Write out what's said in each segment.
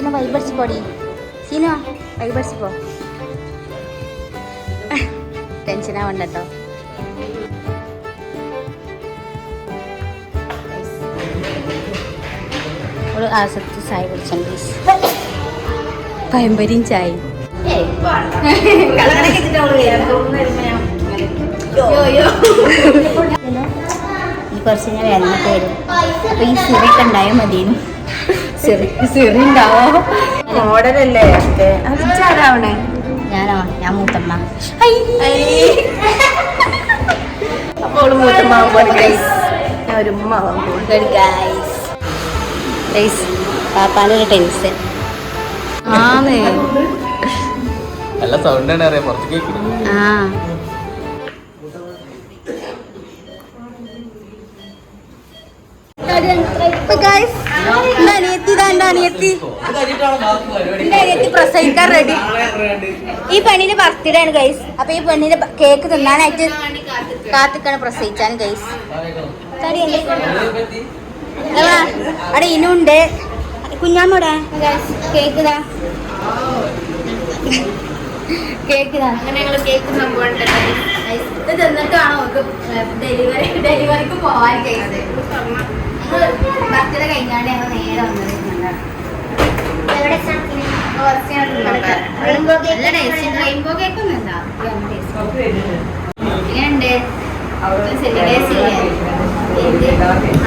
സീന വൈബടിച്ച് പോടി സീന വൈബടിച്ച് പോ ടെൻഷനാവണ്ട കേട്ടോ ഒരു ആസക്തി ചായ കുടിച്ചാൽ പ്ലീസ് പയമ്പരിയും ചായ ഈ കുറച്ച് ഞാൻ വേദന പേര് അപ്പൊ ഈ സിറിയൊക്കെ ഉണ്ടായാൽ മതിയെന്നു സിറി ഉണ്ടാവോ മോഡലല്ലേ? ആരാവണേ ഞാനോ ഞാൻ മൂത്തമ്മ. അപ്പോൾ മൂത്തമാവുമ്പോൾ ഞാൻ ഒരു ഉമ്മ ഗൈസ് പാപ്പാന്റെ ഒരു ടെൻഷൻ ആന്നേ. നല്ല സൗണ്ട് ആണ് അറിയാം പുറത്ത് കേൾക്കുന്നു ആ പ്രസവിക്കാൻ റെഡി ഈ പെണ്ണിന് ബർത്ത്ഡേ ആണ് ഗൈസ് അപ്പൊ ഈ പെണ്ണിന് കേക്ക് തിന്നാനായിട്ട് കാത്തിക്കാണ് പ്രസവിച്ചാണ് ഗൈസ് അവിടെ ഇനുണ്ട് കുഞ്ഞാമ്മടെ കേക്ക് ഇതാ. കേക്ക് ഇതാ. അങ്ങനെ ഞങ്ങൾ കേക്ക് സംഭവം ഇത് തിന്നിട്ടാണോ ഡെലിവറി ഡെലിവറിക്ക് പോവാൻ ബർത്ത്ഡേ ഞങ്ങൾ നേരെ വന്നത്. റെയിൻബോ കേക്ക് ഒന്നും എങ്ങനെയുണ്ട്?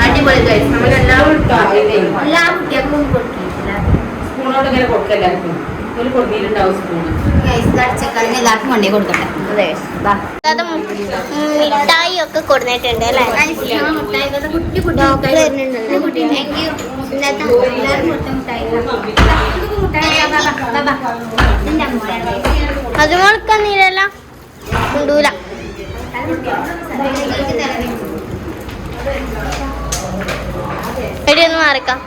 അടിപൊളി കഴിച്ചു നമ്മളെല്ലാവരും എല്ലാ കുട്ടികൾക്കും കൊടുക്കില്ല സ്പൂണോട് ഇങ്ങനെ കൊടുക്കല്ലായിരിക്കും ഒരു എല്ലാവർക്കും കൊണ്ടേ കൊടുക്കട്ടെ മിഠായി ഒക്കെ കൊടുത്തിട്ടുണ്ട് അല്ലേ കുട്ടി കുട്ടി ഡോക്ടർ. അത് മുളക്കുന്നില്ലല്ല ഉണ്ടൂല എടി ഒന്ന് മാറിക്കാം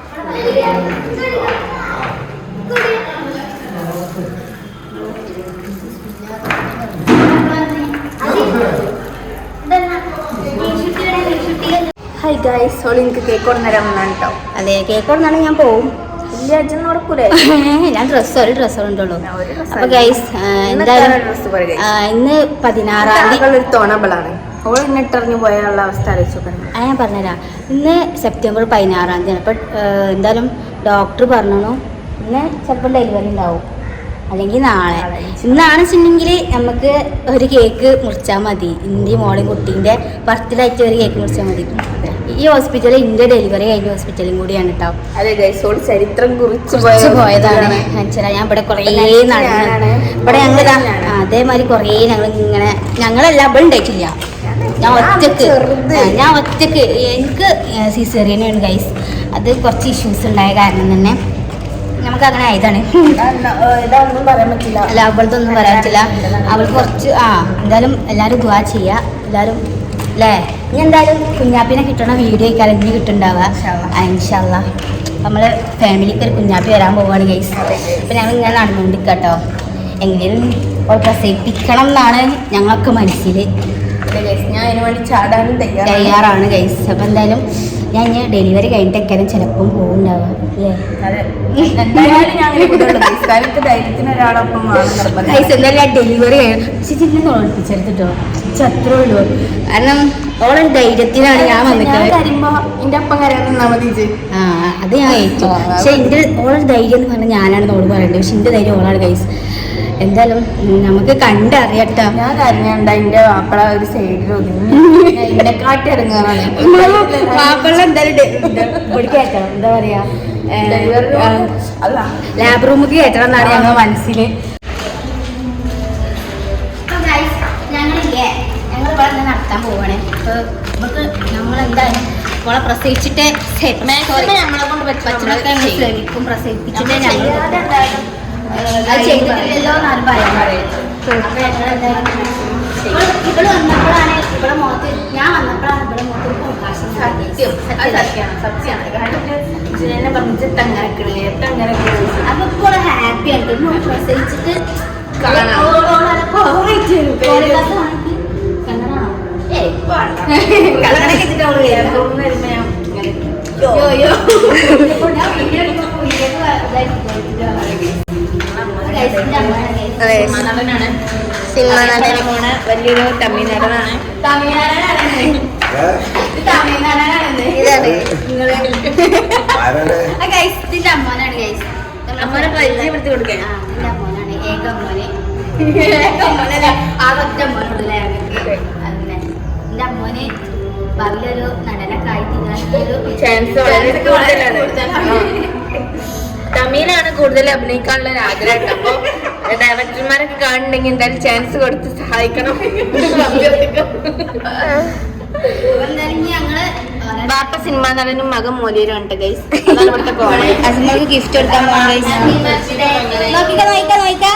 ഹായ് ഗൈസ് ഓൾ എനിക്ക് കേക്ക് കൊണ്ടുവരാൻ വന്നാണ് കേട്ടോ അതെ കേക്ക് കൊണ്ടാണ് ഞാൻ പോവും. വലിയ അച്ഛൻ നടക്കൂലേ ഞാൻ ഡ്രസ്സ് ഒരു ഡ്രസ്സ് കൊണ്ടുള്ളൂ dress അപ്പൊ ഗൈസ് എന്തായാലും ഇന്ന് പതിനാറാം തീയതി ഒരു തോണബിളാണ്. ഓൾ ഇന്നിട്ടെറിഞ്ഞു പോയാലുള്ള അവസ്ഥ ആലോചിച്ചു ഞാൻ പറഞ്ഞുതരാം. ഇന്ന് സെപ്റ്റംബർ പതിനാറാം തീയതി അപ്പം എന്തായാലും ഡോക്ടർ പറഞ്ഞു ഇന്ന് ചിലപ്പോൾ ഡെലിവറി ഉണ്ടാവും. അല്ലെങ്കിൽ നാളെ. ഇന്നാണ് വെച്ചിട്ടുണ്ടെങ്കിൽ നമുക്ക് ഒരു കേക്ക് മുറിച്ചാൽ മതി. ഇന്ത്യ മോളും കുട്ടീന്റെ ബർത്ത്ഡേ ആയിട്ട് ഒരു കേക്ക് മുറിച്ചാൽ മതി. ഈ ഹോസ്പിറ്റലിൽ ഇന്ത്യ ഡെലിവറി കഴിഞ്ഞ ഹോസ്പിറ്റലും കൂടിയാണ് കേട്ടോ അതെ ഗൈസ് ഓൾ ചരിത്രം കുറിച്ച് പോയതാണ്. മനസ്സിലായി ഞാൻ ഇവിടെ കുറേ നടന്നു ഇവിടെ ഞങ്ങൾ അതേമാതിരി കുറേ ഞങ്ങൾ ഇങ്ങനെ ഞങ്ങളല്ല ഇവിടെ ഉണ്ടായിട്ടില്ല. ഞാൻ ഒറ്റയ്ക്ക്. ഞാൻ ഒറ്റയ്ക്ക്. എനിക്ക് സിസേറിയനാണ് ഗൈസ് അത് കുറച്ച് ഇഷ്യൂസ് ഉണ്ടായ കാരണം തന്നെ നമുക്ക് അങ്ങനെ ആയതാണ്. അല്ല അവളതൊന്നും പറയാൻ പറ്റില്ല. അവൾക്ക് കുറച്ച് ആ എന്തായാലും എല്ലാവരും ദുവാ ചെയ്യുക എല്ലാവരും അല്ലേ ഇനി എന്തായാലും കുഞ്ഞാപ്പിനെ കിട്ടണ വീഡിയോ ഇനി കിട്ടുന്നുണ്ടാവുക. ഇൻഷല്ല നമ്മൾ ഫാമിലിക്ക് ഒരു കുഞ്ഞാപ്പി വരാൻ പോവുകയാണ് ഗൈസ് അപ്പം ഞങ്ങൾ ഇങ്ങനെ നടന്നുകൊണ്ടിരിക്കുക കേട്ടോ എങ്ങനെയും അവൾ പ്രസവിപ്പിക്കണം എന്നാണ് ഞങ്ങൾക്ക് മനസ്സിൽ ഞാൻ അതിന് വേണ്ടി ചാടാനും തയ്യാറാണ്. ഗൈസ് അപ്പം എന്തായാലും ഞാൻ ഇനി ഡെലിവറി കഴിഞ്ഞിട്ടൊക്കെയാണ് ചിലപ്പം പോകുന്നുണ്ടാവുക ഡെലിവറി പക്ഷെ ചിന്നെ തോൽപ്പിച്ചെടുത്തിട്ടോ അത്രേ ഉള്ളൂ. കാരണം ഓളെ ധൈര്യത്തിലാണ് ഞാൻ വന്നിട്ടുള്ളത്. കരുമ്പോ എന്റെ അപ്പം കരയാൻ മതി ആ അത് ഞാൻ ഏറ്റു. പക്ഷെ എന്റെ ഓളെ ധൈര്യം എന്ന് പറഞ്ഞാൽ ഞാനാണ് ഓൾ പറയുന്നത് പക്ഷെ എന്റെ ധൈര്യം ഓളാണ് ഗൈസ് എന്തായാലും നമുക്ക് കണ്ടറിയട്ടോ. ഞാൻ കരഞ്ഞണ്ട എന്റെ മാപ്പിള ഒരു സൈഡിൽ ഒതുങ്ങി. എന്നെ കാട്ടി ഇറങ്ങാറാണ് മാപ്പിള്ള എന്തായാലും എന്താ പറയാ? ലാബ് റൂമിൽ കയറ്റണം എന്നാണ് ഞങ്ങൾ മനസ്സിൽ നടത്താൻ പോവാണ്. അപ്പോൾ നമുക്ക് നമ്മൾ എന്തായാലും മോളെ പ്രസവിച്ചിട്ടേ നമ്മളെ കൊണ്ട് ഞങ്ങൾ ശ്രമിക്കും പ്രസവിപ്പിച്ചിട്ടേ ഞങ്ങൾ അത് ചെയ്തിട്ടില്ലല്ലോ എന്നാലും പറയാൻ പറയും അപ്പോൾ ഇവിടെ വന്നപ്പോഴാണ് ഇവിടെ മുഖത്ത് ഞാൻ വന്നപ്പോഴാണ് ഇവിടെ മുഖത്ത് ഒരു പ്രകാശം സത്യം. സത്യമാണ്. സത്യമാണ് കാരണം ജിനെ പറഞ്ഞിട്ട് തങ്ങനക്കില്ലേ തങ്ങനക്കില്ലേ അപ്പൊ ഇപ്പോൾ ഹാപ്പി ആയിട്ട്. പ്രസവിച്ചിട്ട് കാണാം. സിനിമ നടൻ പോണ വലിയൊരു തമിഴ്നാടനാണ്. ഇതാണ്. ആരാണ്? ഇതിന്റെ അമ്മോനാണ് അമ്മനെ പരിചയപ്പെടുത്തി കൊടുക്കാൻ അമ്മോനാണ്. ഏക മോനെ ഏക അമ്മോനല്ല ആ ഒറ്റ അമ്മോനുണ്ടല്ലേ എന്റെ അമ്മോന് ഭാവിയിലൊരു നടനൊക്കെ ആയി ചാൻസ് വളരെ കൂടുതലാണ്. തമിഴിലാണ് കൂടുതൽ അഭിനയിക്കാനുള്ള ഒരു ആഗ്രഹം. അപ്പൊ ഡയറക്ടർമാരൊക്കെ കാണുന്നുണ്ടെങ്കിൽ എന്തായാലും ചാൻസ് കൊടുത്ത് സഹായിക്കണം. ബാപ്പ സിനിമാ നടനും മകൻ മോലിയിലും ഉണ്ട് ഗൈസ് ഗിഫ്റ്റ് കൊടുക്കാൻ നോക്കിക്ക നോക്കിക്ക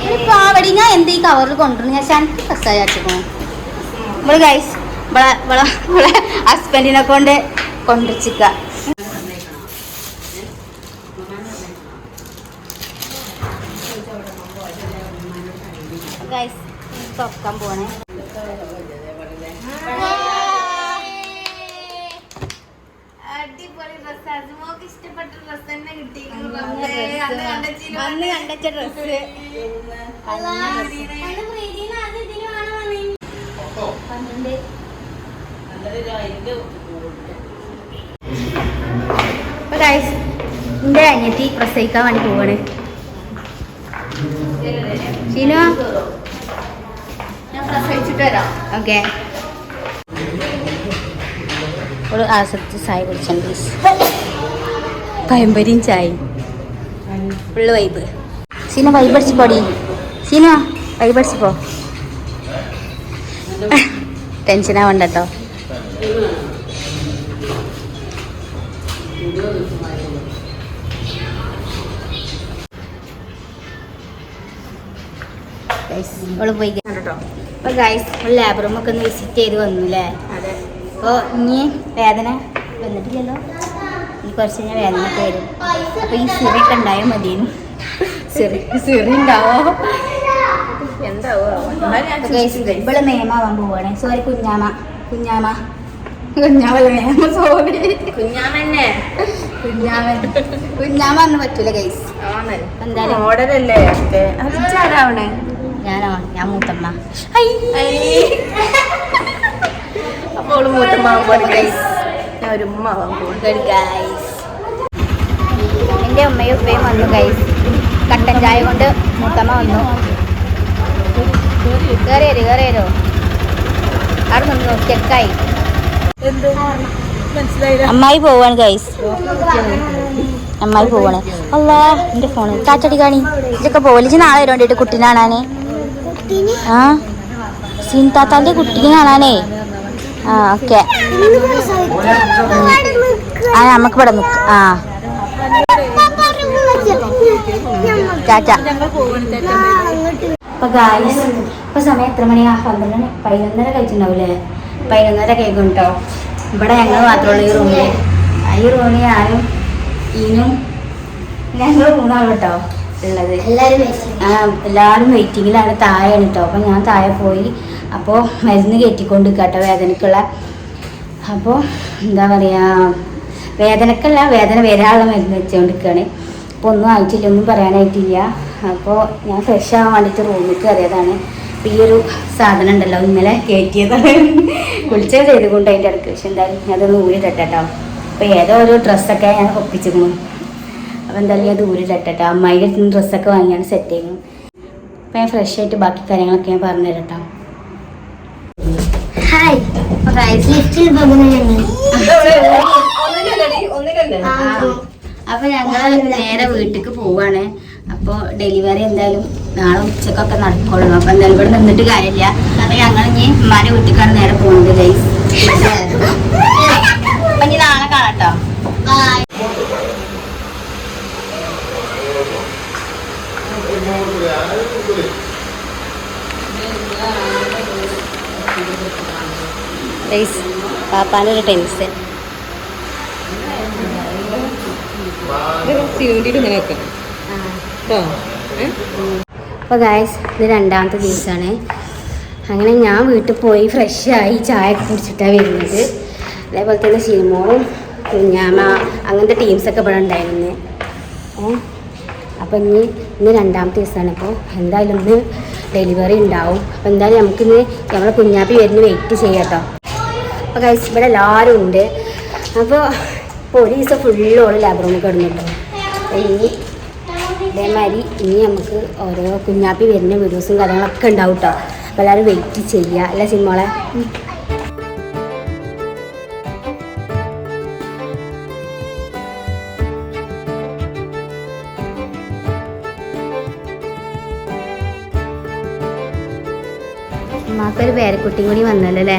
നോക്കിക്ക പാവടി ഞാൻ എന്ത് ഈ കവറിൽ കൊണ്ടുവന്നു ഞാൻ ശാന്തി പ്രസാദ് അയച്ചിക്കണു നമ്മൾ ഗൈസ് ഇവിടെ ഇവിടെ ഇവിടെ ഹസ്ബൻഡിനെ കൊണ്ട് കൊണ്ടുവച്ചിക്ക. ഗൈസ് തുറക്കാൻ പോണേ. ഡ്രസ് ഇഷ്ടപ്പെട്ട ഡ്രസ് തന്നെ കിട്ടി അന്ന് കണ്ടച്ച ഡ്രസ് പന്ത്രണ്ട്. അപ്പൊ ഗൈസ് എന്റെ അനിയത്തി പ്രസവിക്കാൻ വേണ്ടി പോവാണ്. ഷീനു? ഞാൻ പ്രസവിച്ചിട്ട് വരാം. ഓക്കെ ഒരു ആസക്തി ചായ കുടിച്ചാൽ പ്ലീസ് പയമ്പരിയും ചായ ഫുള്ള് വൈബ് സീന വൈബ് അടിച്ച് പോടി. സീന വൈബ് അടിച്ച് പോ. ടെൻഷൻ ആവണ്ട കേട്ടോ അവൾ പോയി. കേട്ടോ ഗൈസ് ലാബ് റൂമൊക്കെ ഒക്കെ ഒന്ന് വിസിറ്റ് ചെയ്ത് വന്നു അല്ലേ അപ്പോൾ ഇനി വേദന വന്നിട്ടില്ലല്ലോ. ഇനി കുറച്ച് കഴിഞ്ഞാൽ വേദന ഒക്കെ വരും. അപ്പൊ ഈ ഒക്കെ ഉണ്ടായാൽ മതിയെന്ന് സിറി സിറി ഉണ്ടാവോ? ഇവിടെ മേമാവാൻ പോവാണ്. സോറി കുഞ്ഞാമ. കുഞ്ഞാമ. കുഞ്ഞാമല്ല മേമ സോറി കുഞ്ഞാമന്നെ. കുഞ്ഞാമൻ. കുഞ്ഞാമ എന്ന് പറ്റൂല ഗൈസ് എന്തായാലും മോഡലല്ലേ? അതിച്ചാരാവണേ ഞാനോ ഞാൻ മൂത്തമ്മ. അവൾ മൂത്തമ്മാവാൻ പോലെ ഗൈസ് ഞാൻ ഒരു ഉമ്മ ആവാൻ പോകും ഗുഡ് ഗൈസ് എന്റെ ഉമ്മയും ഉപ്പയും വന്നു ഗൈസ് കട്ടൻ ചായ കൊണ്ട് മൂത്തമ്മ വന്നു. കയറിയരു കയറിയരോ അവിടെ നിന്നു ചെക്കായി അമ്മായി പോവാണ് ഗൈസ് അമ്മായി പോവാണ്. അല്ലാ എന്റെ ഫോണ് കാച്ചടി കാണി. ഇതൊക്കെ പോലീസ് നാളെ വരും വേണ്ടിയിട്ട് കുട്ടീനെ കാണാനേ? ആ? സീൻതാത്താന്റെ കുട്ടീനെ കാണാനേ? ആ ഓക്കെ. ആ നമുക്ക് ഇവിടെ നിൽക്ക ആ. ചാച്ച അപ്പൊ ഗായ്സ് ഇപ്പൊ സമയം എത്ര മണിയാ പന്ത്രണ്ട് പതിനൊന്നര കഴിച്ചിട്ടുണ്ടാവൂലേ പതിനൊന്നര കഴിക്കും കേട്ടോ ഇവിടെ ഞങ്ങൾ മാത്രമുള്ള ഈ റൂമിൽ ഈ റൂമിൽ ഞാനും ഇനും ഞങ്ങൾ മൂന്നാണ് കേട്ടോ ഉള്ളത്. എല്ലാരും എല്ലാവരും വെയിറ്റിങ്ങിലാണ് താഴെയാണ് കേട്ടോ അപ്പൊ ഞാൻ താഴെ പോയി അപ്പോൾ മരുന്ന് കയറ്റിക്കൊണ്ട് കേട്ടോ വേദനക്കുള്ള. അപ്പോൾ എന്താ പറയുക വേദനക്കല്ല വേദന വരാനുള്ള മരുന്ന് വെച്ചുകൊണ്ടിരിക്കുകയാണ് അപ്പോൾ ഒന്നും ആയിട്ടില്ല ഒന്നും പറയാനായിട്ടില്ല. അപ്പോൾ ഞാൻ ഫ്രഷ് ആവാൻ വേണ്ടിയിട്ട് റൂമിൽ കയറിയതാണ് അപ്പോൾ ഈ ഒരു സാധനം ഉണ്ടല്ലോ ഇന്നലെ കയറ്റിയതാണ് കുളിച്ച ചെയ്തുകൊണ്ട് അതിന്റെ ഇടയ്ക്ക്. പക്ഷെ എന്തായാലും അതൊന്ന് ഊരിട്ടെ കേട്ടോ അപ്പോൾ ഏതോ ഒരു ഡ്രസ്സൊക്കെ ഞാൻ ഒപ്പിച്ചിരുന്നു. അപ്പോൾ എന്തായാലും അത് ഊരിട്ടെ കേട്ടോ അമ്മായിന്റെ ഡ്രസ്സൊക്കെ വാങ്ങിയാണ് സെറ്റ് ചെയ്യുന്നു അപ്പോൾ ഞാൻ ഫ്രഷ് ആയിട്ട് ബാക്കി കാര്യങ്ങളൊക്കെ ഞാൻ പറഞ്ഞു തരാം കേട്ടോ. ഹായ് അപ്പൊ ഞങ്ങൾ നേരെ വീട്ടിക്ക് പോവാണ്. അപ്പൊ ഡെലിവറി എന്തായാലും നാളെ ഉച്ചക്കൊക്കെ നടക്കുള്ളൂ. അപ്പൊ എന്തായാലും ഇവിടെ നിന്നിട്ട് കാര്യമില്ല. അപ്പൊ ഞങ്ങൾ ഇനി ഉമ്മാരെ വീട്ടിലേക്കാണ് നേരെ പോകുന്നത് ഗൈസ് അപ്പൊ ഇനി നാളെ കാണാട്ടോ. ഗൈസ് പാപ്പാന്റെ ഒരു ടെൻഷൻ അപ്പോൾ ഗായ്സ് ഇത് രണ്ടാമത്തെ ദിവസമാണ് അങ്ങനെ ഞാൻ വീട്ടിൽ പോയി ഫ്രഷായി ചായ കുടിച്ചിട്ടാണ് വരുന്നത്. അതേപോലെ തന്നെ സിനിമോളും കുഞ്ഞാമ അങ്ങനത്തെ ടീംസൊക്കെ ഇവിടെ ഉണ്ടായിരുന്നു. അപ്പം ഇനി ഇന്ന് രണ്ടാമത്തെ ദിവസമാണ് അപ്പോൾ എന്തായാലും ഇന്ന് ഡെലിവറി ഉണ്ടാവും. അപ്പോൾ എന്തായാലും നമുക്കിന്ന് നമ്മളെ കുഞ്ഞാപ്പി വരുന്ന വെയിറ്റ് ചെയ്യാം കേട്ടോ അപ്പോൾ കഴിച്ച് ഇവിടെ എല്ലാവരും ഉണ്ട്. അപ്പോൾ ഇപ്പോൾ ഒരു ദിവസം ഫുള്ളോട് ലാബറൂമിൽ കിടന്നിട്ടോ ഇനി ഇതേമാതിരി ഇനി നമുക്ക് ഓരോ കുഞ്ഞാപ്പി വരുന്ന വീഡിയോസും കാര്യങ്ങളൊക്കെ ഉണ്ടാവും കേട്ടോ അപ്പോൾ എല്ലാവരും വെയിറ്റ് ചെയ്യുക. അല്ലേ സിനിമകളെ ഒരു പേരക്കുട്ടിയും കൂടി വന്നല്ലോ അല്ലേ?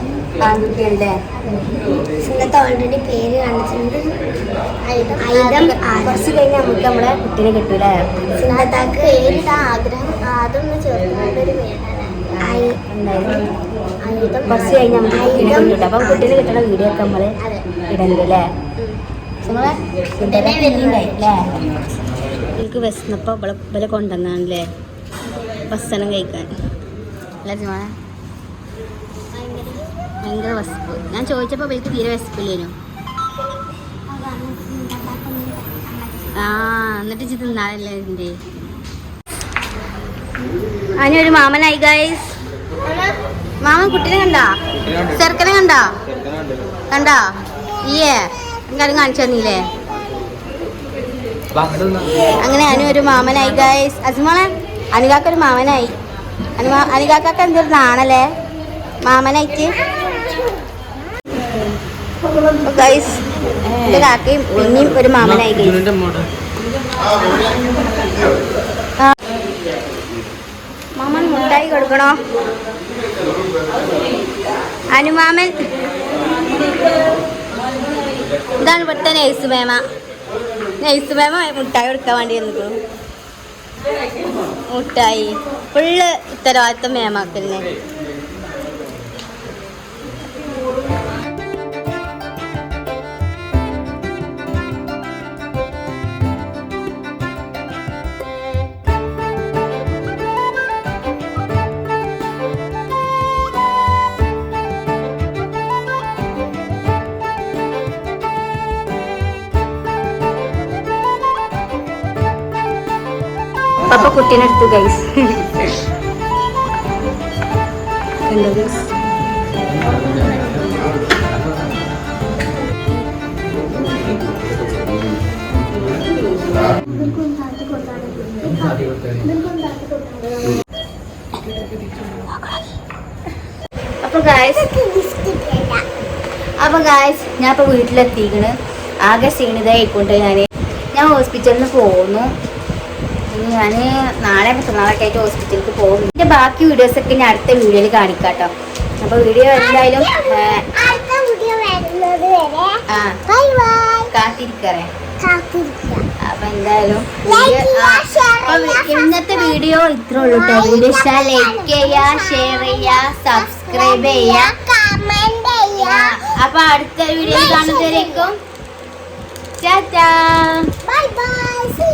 ആൺകുട്ടികളുടെ. ഓൾറെഡി പേര് കാണിച്ചിട്ടുണ്ട്. ഐതം കുറച്ച് കഴിഞ്ഞ് നമുക്ക് നമ്മുടെ കുട്ടീനെ കിട്ടൂലേ? സിന്നത്താക്ക് പേരിടാൻ ആഗ്രഹം. അതൊന്ന് പേരാണ് കുറച്ച് കഴിഞ്ഞ് നമുക്ക് കുട്ടീനെ ഐതം. കിട്ടും അപ്പം കുട്ടീനെ കിട്ടണ വീഡിയോ ഒക്കെ നമ്മൾ. ഇടണ്ട് അല്ലേ. എനിക്ക് വിശന്നപ്പോൾ ഇവിടെ കൊണ്ടുവന്നാണല്ലേ? ഭക്ഷണം കഴിക്കാൻ. അല്ലേ ഭയങ്കര വിശപ്പ്. ഞാൻ ചോദിച്ചപ്പോൾ അവർക്ക് തീരെ വിശപ്പില്ലേനു. ആ എന്നിട്ട് ഇത് തിന്നാലല്ലേ ഇതിന്റെ അതിനൊരു മാമനായി ഗൈസ് മാമൻ കുട്ടീനെ കണ്ടാ? ചെറുക്കനെ കണ്ടാ? കണ്ടാ? ഇല്ലേ എന്തായാലും കാണിച്ചു തന്നില്ലേ? അങ്ങനെ അനു മാമനായി ഗൈസ് അസുമോളെ അനുകാക്കൊരു മാമനായി. അനുമാ അനുകാക്കൊക്കെ എന്തൊരു നാണല്ലേ? മാമനായിട്ട്. ഗൈസ് എന്റെ കാക്കയും പിന്നെയും ഒരു മാമനായി ഗൈസ് മാമൻ മുട്ടായി കൊടുക്കണോ അനുമാമൻ ഇതാണ് ഇവിടുത്തെ നെയ്സ് മേമ നെയ്സ് മേമ മുട്ടായി കൊടുക്കാൻ വേണ്ടി വന്നിക്കണു മുട്ടായി. ഫുള്ള് ഉത്തരവാദിത്തം മേമാക്കന്നെ പപ്പ കുട്ടീനെ എടുത്തു ഗൈസ് അപ്പൊ ഗായസ് അപ്പൊ ഗായ്സ് ഞാൻ ഇപ്പൊ വീട്ടിലെത്തിക്കണ്. ആകെ ക്ഷീണിതായിക്കൊണ്ട് ഞാൻ ഞാൻ ഹോസ്പിറ്റലിൽ പോകുന്നു ഞാൻ നാളെ മറ്റന്നാളൊക്കെ ആയിട്ട് ഹോസ്പിറ്റലിലേക്ക് പോകും. എന്റെ ബാക്കി വീഡിയോസ് ഒക്കെ ഞാൻ അടുത്ത വീഡിയോയിൽ കാണിക്കാം കേട്ടോ അപ്പൊ വീഡിയോ എന്തായാലും കാത്തിരിക്കറേ. അപ്പൊ എന്തായാലും ഇന്നത്തെ വീഡിയോ ഇത്ര ഉള്ളൂ കേട്ടോ വീഡിയോ ഇഷ്ടം ലൈക്ക് ചെയ്യാ ഷെയർ ചെയ്യാ സബ്സ്ക്രൈബ് ചെയ്യാ അപ്പൊ അടുത്ത വീഡിയോ കാണുന്നവരേക്കും. Bye bye